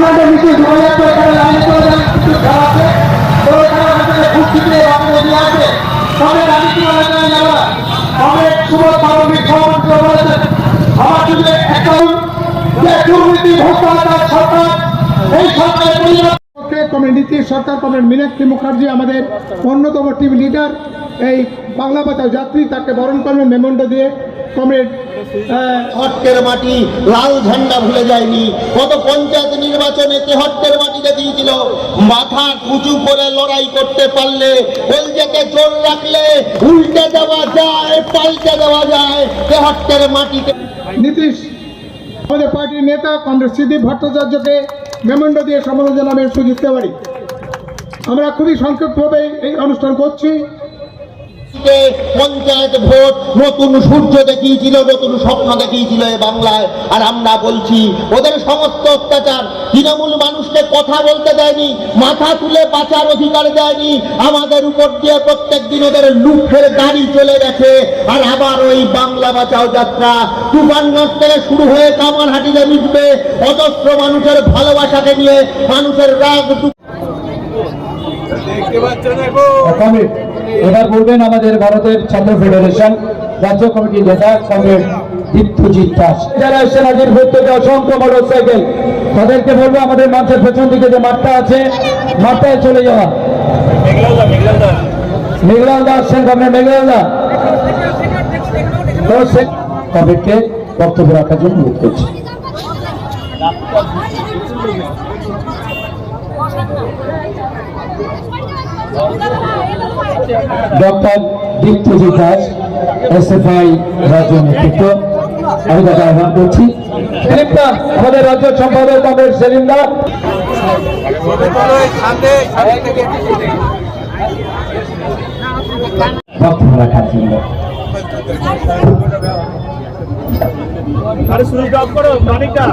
আপনাদের নিচে যোগাযোগ করে লাইনে চলে যান কিছু খেলা আছে? তো আমাদের ঘুরতে আপনাদের আছে? তবে আমি কি বলে জানি যারা তবে সুবোধ পারমিক সভাপতি বলেছেন আমার যদি একটা যে দুর্নীতি ভ্রষ্টাচার সরকার, এই সরকারের সরকার মীনাক্ষী মুখার্জি আমাদের অন্যতম টিম লিডার এই বাংলা বাঁচাও যাত্রী তাকে বরণ করবেন মেমন্ড দিয়ে। কমরেড তেহট্টের মাটি লাল ঝান্ডা ভুলে যায়নি। কত পঞ্চায়েত নির্বাচনে তেহট্টের মাটিতে দিয়েছিল? মাথা উঁচু করে লড়াই করতে পারলে কলজেকে জোর রাখলে উল্টে দেওয়া যায় পাল্টে দেওয়া যায় তেহট্টের মাটিতে নীতিশ আমাদের পার্টির নেতা কংগ্রেস সিদ্ধি ভট্টাচার্যকে মেমন্ড দিয়ে সম্বোধন জানাবেন সুজিত তেওয়ারি। আমরা খুবই সংক্ষিপ্তভাবে এই অনুষ্ঠান করছি। পঞ্চায়েত ভোট নতুন সূর্য দেখিয়েছিল নতুন স্বপ্ন দেখিয়েছিল এ বাংলায়। আর আমরা বলছি ওদের সমস্ত অত্যাচার তৃণমূল মানুষকে কথা বলতে দেয়নি মাথা তুলে বাঁচার অধিকার দেয়নি আমাদের উপর দিয়ে প্রত্যেক দিন ওদের লুফের গাড়ি চলে গেছে। আর আবার ওই বাংলা বাঁচাও যাত্রা তুফানগঞ্জ থেকে শুরু হয়ে কামারহাটিতে মিশবে অজস্র মানুষের ভালোবাসাকে নিয়ে মানুষের রাগ দুঃখ কমরেড এবার বলবেন আমাদের ভারতের ছাত্র ফেডারেশন, রাজ্য কমিটির নেতা কমরেড দীপ্তজিৎ দাস। যারা এসেছেন আজিরপুর থেকে অসংখ্য মোটর সাইকেল তাদেরকে বলব আমাদের মঞ্চের পেছন দিকে যে মাঠটা আছে, মাঠটায় চলে যাওয়া। মেঘলাল দা আসছেন কমরেড, মেঘলাল দা। তো সে কমরেডকে বক্তব্য রাখার জন্য অনুরোধ করছি। ডক্টর দীপ্তজিৎ দাস, এসএফআই রাজ্য নেতৃত্ব। আমি তাকে আহ্বান করছি। আমাদের রাজ্য সম্পাদক কংগ্রেস সেলিম দা বক্তব্য রাখার জন্য করো মানিকটা